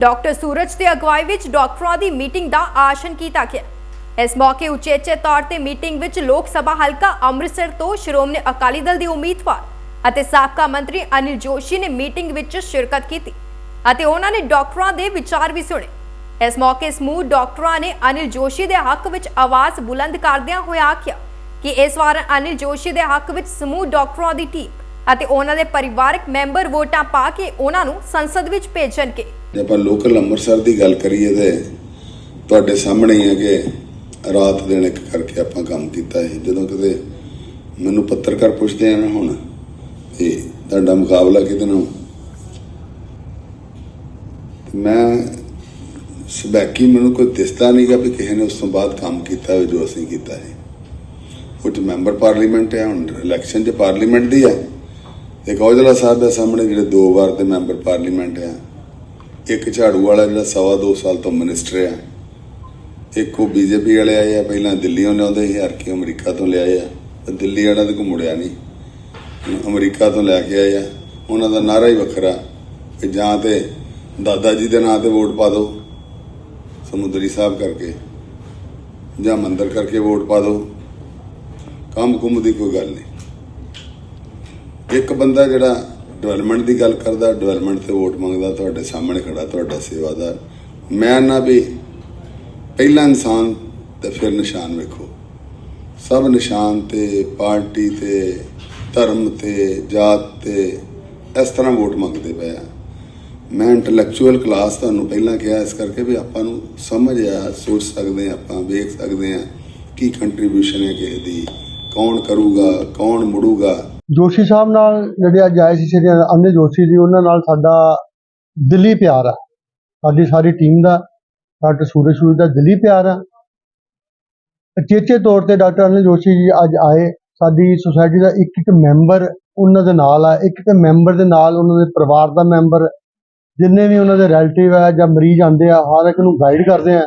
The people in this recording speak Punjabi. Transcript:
ਡਾਕਟਰ ਸੂਰਜ ਦੀ ਅਗਵਾਈ ਵਿੱਚ ਡਾਕਟਰਾਂ ਦੀ ਮੀਟਿੰਗ ਦਾ ਆਸ਼ਨ ਕੀਤਾ ਗਿਆ। ਇਸ ਮੌਕੇ ਉਚੇਚੇ ਤੌਰ ਤੇ ਮੀਟਿੰਗ ਵਿੱਚ ਲੋਕ ਸਭਾ ਹਲਕਾ ਅੰਮ੍ਰਿਤਸਰ ਤੋਂ ਸ਼੍ਰੋਮਣੀ ਅਕਾਲੀ ਦਲ ਦੇ ਉਮੀਦਵਾਰ ਅਤੇ ਸਾਬਕਾ ਮੰਤਰੀ ਅਨਿਲ ਜੋਸ਼ੀ ਨੇ ਮੀਟਿੰਗ ਵਿੱਚ ਸ਼ਿਰਕਤ ਕੀਤੀ ਅਤੇ ਉਹਨਾਂ ਨੇ ਡਾਕਟਰਾਂ ਦੇ ਵਿਚਾਰ ਵੀ ਸੁਣੇ। ਇਸ ਮੌਕੇ ਸਮੂਹ ਡਾਕਟਰਾਂ ਨੇ ਅਨਿਲ ਜੋਸ਼ੀ ਦੇ ਹੱਕ ਵਿੱਚ ਆਵਾਜ਼ ਬੁਲੰਦ ਕਰਦਿਆਂ ਹੋਇਆ ਆਖਿਆ ਕਿ ਇਸ ਵਾਰ ਅਨਿਲ ਜੋਸ਼ੀ ਦੇ ਹੱਕ ਵਿੱਚ ਸਮੂਹ ਡਾਕਟਰਾਂ ਦੀ ਟੀਮ ਅਤੇ ਉਹਨਾਂ ਦੇ ਪਰਿਵਾਰਕ ਮੈਂਬਰ ਵੋਟਾਂ ਪਾ ਕੇ ਉਹਨਾਂ ਨੂੰ ਸੰਸਦ ਵਿੱਚ ਭੇਜਣਗੇ। ਜੇ ਆਪਾਂ ਲੋਕਲ ਅੰਮ੍ਰਿਤਸਰ ਦੀ ਗੱਲ ਕਰੀਏ ਤੇ ਤੁਹਾਡੇ ਸਾਹਮਣੇ ਹੀ ਹੈ ਕਿ ਰਾਤ ਦਿਨ ਇੱਕ ਕਰਕੇ ਆਪਾਂ ਕੰਮ ਕੀਤਾ ਹੈ ਜਦੋਂ ਕਿਤੇ ਮੈਨੂੰ ਪੱਤਰਕਾਰ ਪੁੱਛਦੇ ਆ ਨਾ ਹੁਣ ਤੇ ਤੁਹਾਡਾ ਮੁਕਾਬਲਾ ਕਿਹਦੇ ਨਾਲ? ਮੈਂ ਸਬੈਕੀ ਮੈਨੂੰ ਕੋਈ ਦਿਸਦਾ ਨਹੀਂਗਾ ਵੀ ਕਿਸੇ ਨੇ ਉਸ ਤੋਂ ਬਾਅਦ ਕੰਮ ਕੀਤਾ ਹੋਵੇ ਜੋ ਅਸੀਂ ਕੀਤਾ ਹੈ। ਉਹ ਮੈਂਬਰ ਪਾਰਲੀਮੈਂਟ ਹੈ, ਹੁਣ ਇਲੈਕਸ਼ਨ 'ਚ ਪਾਰਲੀਮੈਂਟ ਦੀ ਹੈ। ਇੱਕ ਔਜਲਾ ਸਾਹਿਬ ਦੇ ਸਾਹਮਣੇ ਜਿਹੜੇ ਦੋ ਵਾਰ ਦੇ ਮੈਂਬਰ ਪਾਰਲੀਮੈਂਟ ਆ, ਇੱਕ ਝਾੜੂ ਵਾਲਾ ਜਿਹੜਾ ਸਵਾ ਦੋ ਸਾਲ ਤੋਂ ਮਿਨਿਸਟਰ ਆ, ਇੱਕ ਉਹ ਬੀਜੇਪੀ ਵਾਲੇ ਆਏ ਆ, ਪਹਿਲਾਂ ਦਿੱਲੀੋਂ ਲਿਆਉਂਦੇ ਸੀ, ਹਰ ਕੇ ਅਮਰੀਕਾ ਤੋਂ ਲਿਆਏ ਆ ਪਰ ਦਿੱਲੀ ਵਾਲਾ ਤਾਂ ਕੋਈ ਮੁੜਿਆ ਨਹੀਂ। ਅਮਰੀਕਾ ਤੋਂ ਲੈ ਕੇ ਆਏ ਆ, ਉਹਨਾਂ ਦਾ ਨਾਰਾ ਹੀ ਵੱਖਰਾ ਕਿ ਜਾਂ ਤੇ ਦਾਦਾ ਜੀ ਦੇ ਨਾਂ ਤੇ ਵੋਟ ਪਾ ਦਿਓ ਸਮੁੰਦਰੀ ਸਾਹਿਬ ਕਰਕੇ, ਜਾਂ ਮੰਦਰ ਕਰਕੇ ਵੋਟ ਪਾ ਦਿਓ ਕੰਮ ਕੁੰਮ ਦੀ ਕੋਈ ਗੱਲ ਨਹੀਂ। ਇੱਕ ਬੰਦਾ ਜਿਹੜਾ ਡਿਵੈਲਪਮੈਂਟ ਦੀ ਗੱਲ ਕਰਦਾ ਡਿਵੈਲਪਮੈਂਟ ਤੇ ਵੋਟ ਮੰਗਦਾ, ਤੁਹਾਡੇ ਸਾਹਮਣੇ ਖੜਾ, ਤੁਹਾਡਾ ਸੇਵਾਦਾਰ ਮੈਂ ਨਾ ਵੀ ਪਹਿਲਾ ਇਨਸਾਨ ਤੇ ਫਿਰ ਨਿਸ਼ਾਨ ਵੇਖੋ। ਸਭ ਨਿਸ਼ਾਨ ਤੇ, ਪਾਰਟੀ ਤੇ, ਧਰਮ ਤੇ, ਜਾਤ ਤੇ, ਇਸ ਤਰ੍ਹਾਂ ਵੋਟ ਮੰਗਦੇ ਪਏ ਆ। ਮੈਂ ਇੰਟੈਲੈਕਚੁਅਲ ਕਲਾਸ ਤੁਹਾਨੂੰ ਪਹਿਲਾਂ ਕਿਹਾ, ਇਸ ਕਰਕੇ ਵੀ ਆਪਾਂ ਨੂੰ ਸਮਝ ਆ, ਸੋਚ ਸਕਦੇ ਆ, ਆਪਾਂ ਵੇਖ ਸਕਦੇ ਆ, ਕੀ ਕੰਟਰੀਬਿਊਸ਼ਨ ਹੈ ਕਿਸੇ ਦੀ, ਕੌਣ ਕਰੂਗਾ, ਕੌਣ ਮੁੜੂਗਾ। ਜੋਸ਼ੀ ਸਾਹਿਬ ਨਾਲ ਜਿਹੜੇ ਅੱਜ ਆਏ ਸੀ ਸ਼੍ਰੀ ਅਨਿਲ ਜੋਸ਼ੀ ਜੀ, ਉਹਨਾਂ ਨਾਲ ਸਾਡਾ ਦਿੱਲੀ ਪਿਆਰ ਆ। ਸਾਡੀ ਸਾਰੀ ਟੀਮ ਦਾ, ਡਾਕਟਰ ਸੂਰਜ ਸੂਰਜ ਦਾ ਦਿੱਲੀ ਪਿਆਰ ਆ। ਅਚੇਚੇ ਤੌਰ ਤੇ ਡਾਕਟਰ ਅਨਿਲ ਜੋਸ਼ੀ ਜੀ ਅੱਜ ਆਏ। ਸਾਡੀ ਸੁਸਾਇਟੀ ਦਾ ਇੱਕ ਇੱਕ ਮੈਂਬਰ ਉਹਨਾਂ ਦੇ ਨਾਲ ਆ। ਇੱਕ ਇੱਕ ਮੈਂਬਰ ਦੇ ਨਾਲ ਉਹਨਾਂ ਦੇ ਪਰਿਵਾਰ ਦਾ ਮੈਂਬਰ। ਜਿੰਨੇ ਵੀ ਉਹਨਾਂ ਦੇ ਰਿਲੇਟਿਵ ਆ ਜਾਂ ਮਰੀਜ਼ ਆਉਂਦੇ ਆ, ਹਰ ਇੱਕ ਨੂੰ ਗਾਈਡ ਕਰਦੇ ਆ।